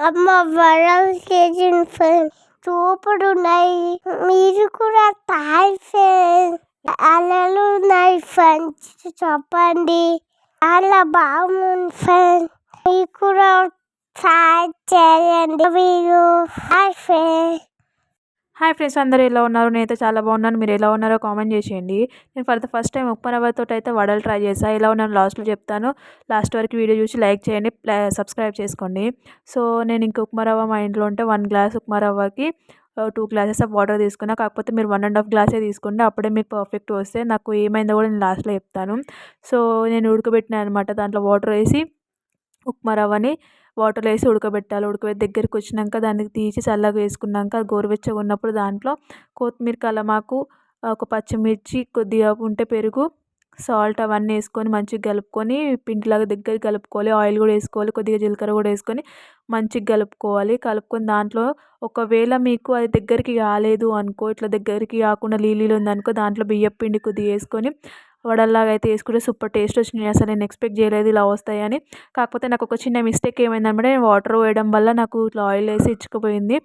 అమ్మ వడలు చేసిన ఫ్రెండ్స్ చూపుడు ఉన్నాయి మీరు కూడా తాయి ఫ్రెండ్స్ అలలు ఉన్నాయి ఫ్రెండ్స్. చెప్పండి. అలా బాగుంది ఫ్రెండ్స్. మీకు కూడా ట్రై చేయండి. మీరు హాయ్ ఫ్రెండ్స్ హాయ్ ఫ్రెండ్స్ అందరూ ఎలా ఉన్నారు? నేనైతే చాలా బాగున్నాను. మీరు ఎలా ఉన్నారో కామెంట్ చేసేయండి. నేను for the first time upma అయితే వడలు ట్రై చేశాను ఎలా ఉన్నాను లాస్ట్లో చెప్తాను. లాస్ట్ వరకు వీడియో చూసి లైక్ చేయండి సబ్స్క్రైబ్ చేసుకోండి. సో నేను ఇంక ఉప్మా రవ్వ మా ఇంట్లో ఉంటే వన్ గ్లాస్ ఉప్మా రవ్వకి టూ గ్లాసెస్ ఆఫ్ వాటర్ తీసుకున్నా. కాకపోతే మీరు వన్ అండ్ హాఫ్ గ్లాసే తీసుకుంటే అప్పుడే మీకు పర్ఫెక్ట్ వస్తే నాకు ఏమైందో కూడా నేను లాస్ట్లో చెప్తాను. సో నేను ఉడకబెట్టినా అనమాట దాంట్లో వాటర్ వేసి ఉప్మా రవ్వని. వాటర్ వేసి ఉడకబెట్టాలి. ఉడకబెట్టి దగ్గరికి వచ్చినాక దాన్ని తీసి చల్లగా వేసుకున్నాక గోరువెచ్చగా ఉన్నప్పుడు దాంట్లో కొత్తిమీర కలమాకు ఒక పచ్చిమిర్చి కొద్దిగా ఉంటే పెరుగు సాల్ట్ అవన్నీ వేసుకొని మంచిగా కలుపుకొని పిండిలాగా దగ్గర కలుపుకోవాలి. ఆయిల్ కూడా వేసుకోవాలి కొద్దిగా జీలకర్ర కూడా వేసుకొని మంచిగా కలుపుకోవాలి. కలుపుకొని దాంట్లో ఒకవేళ మీకు అది దగ్గరికి కాలేదు అనుకో ఇట్లా దగ్గరికి కాకుండా నీళ్ళు ఉందనుకో దాంట్లో బియ్యం పిండి కొద్దిగా వేసుకొని వడల్లాగా అయితే వేసుకుంటే సూపర్ టేస్ట్ వచ్చినాయి అసలు నేను ఎక్స్పెక్ట్ చేయలేదు ఇలా వస్తాయని. కాకపోతే నాకు ఒక చిన్న మిస్టేక్ ఏమైందంటే నేను వాటర్ వేయడం వల్ల నాకు ఇట్లా ఆయిల్ వేసి ఇచ్చుకుపోయింది.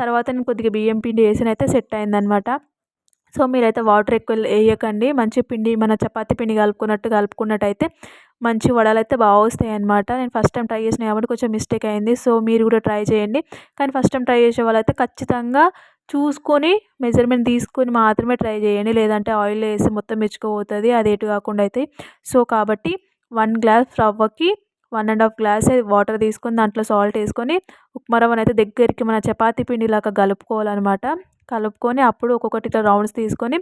తర్వాత నేను కొద్దిగా బియ్యం పిండి వేసిన అయితే సెట్ అయిందనమాట సో మీరైతే వాటర్ ఎక్కువ వేయకండి. మంచి పిండి మన చపాతీ పిండి కలుపుకున్నట్టు కలుపుకున్నట్టయితే మంచి వడలు అయితే బాగా వస్తాయి అనమాట నేను ఫస్ట్ టైం ట్రై చేసిన కాబట్టి కొంచెం మిస్టేక్ అయింది. సో మీరు కూడా ట్రై చేయండి. కానీ ఫస్ట్ టైం ట్రై చేసే వాళ్ళైతే ఖచ్చితంగా చూసుకొని మెజర్మెంట్ తీసుకొని మాత్రమే ట్రై చేయండి. లేదంటే ఆయిల్ వేసి మొత్తం మెచ్చుకోబోతుంది అది ఎటు కాకుండా అయితే. సో కాబట్టి one glass రవ్వకి one and half glass water తీసుకొని దాంట్లో సాల్ట్ వేసుకొని ఉప్మా రవ్వను అయితే దగ్గరికి మన చపాతీ పిండిలాగా కలుపుకోవాలన్నమాట. కలుపుకొని అప్పుడు ఒక్కొక్కటి ఇట్లా రౌండ్స్ తీసుకొని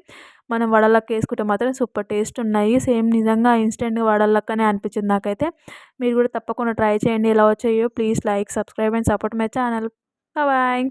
మనం వడలక్క వేసుకుంటే మాత్రం సూపర్ టేస్ట్ ఉన్నాయి. సేమ్ నిజంగా ఇన్స్టెంట్గా వడలక్కనే అనిపించింది నాకైతే. మీరు కూడా తప్పకుండా ట్రై చేయండి. ఎలా వచ్చాయో please like subscribe and support my channel. Bye.